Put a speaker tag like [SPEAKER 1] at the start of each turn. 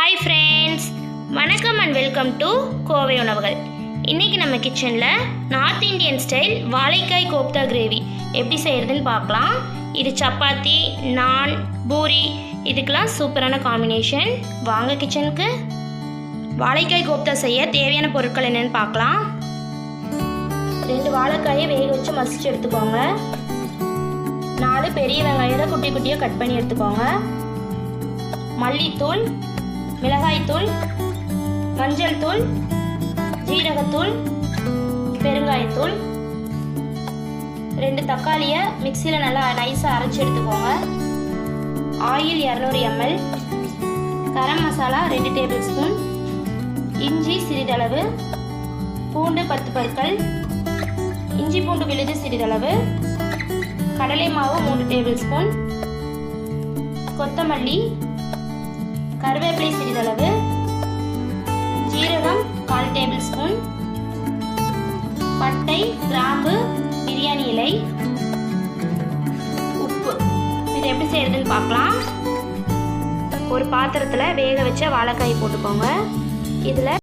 [SPEAKER 1] Hi friends வணக்கம் and welcome to Kovai உணவுகள். இன்றைக்கி நம்ம கிச்சனில் நார்த் இந்தியன் ஸ்டைல் வாழைக்காய் கோப்தா கிரேவி எப்படி செய்கிறதுன்னு பார்க்கலாம். இது சப்பாத்தி நான் பூரி. இதுக்கெலாம் சூப்பரான காம்பினேஷன் வாங்க கிச்சனுக்கு வாழைக்காய் கோப்தா செய்ய தேவையான பொருட்கள் என்னென்னு பார்க்கலாம். ரெண்டு வாழைக்காயை வேக வச்சு மசிச்சு எடுத்துக்கோங்க. நாலு பெரிய வெங்காயத்தை குட்டி குட்டியாக கட் பண்ணி எடுத்துக்கோங்க. மல்லித்தூள் மிளகாய்த்தூள் மஞ்சள் தூள் ஜீரகத்தூள் பெருங்காயத்தூள். ரெண்டு தக்காளியை மிக்சியில் நல்லா நைஸாக அரைச்சி எடுத்துக்கோங்க. ஆயில் இரநூறு எம்எல். கரம் மசாலா ரெண்டு டேபிள் ஸ்பூன். இஞ்சி சிறிதளவு. பூண்டு பத்து பற்கள். இஞ்சி பூண்டு விழுது சிறிதளவு. கடலை மாவு மூணு டேபிள் ஸ்பூன். கொத்தமல்லி கருவேப்பிலை சிறிதளவு ஜீரகம் கால் டேபிள் ஸ்பூன் பட்டை கிராம்பு பிரியாணி இலை உப்பு. இது எப்படி செய்யறதுன்னு பார்க்கலாம். ஒரு பாத்திரத்தில் வேக வச்ச வாழைக்காய் போட்டுக்கோங்க. இதில்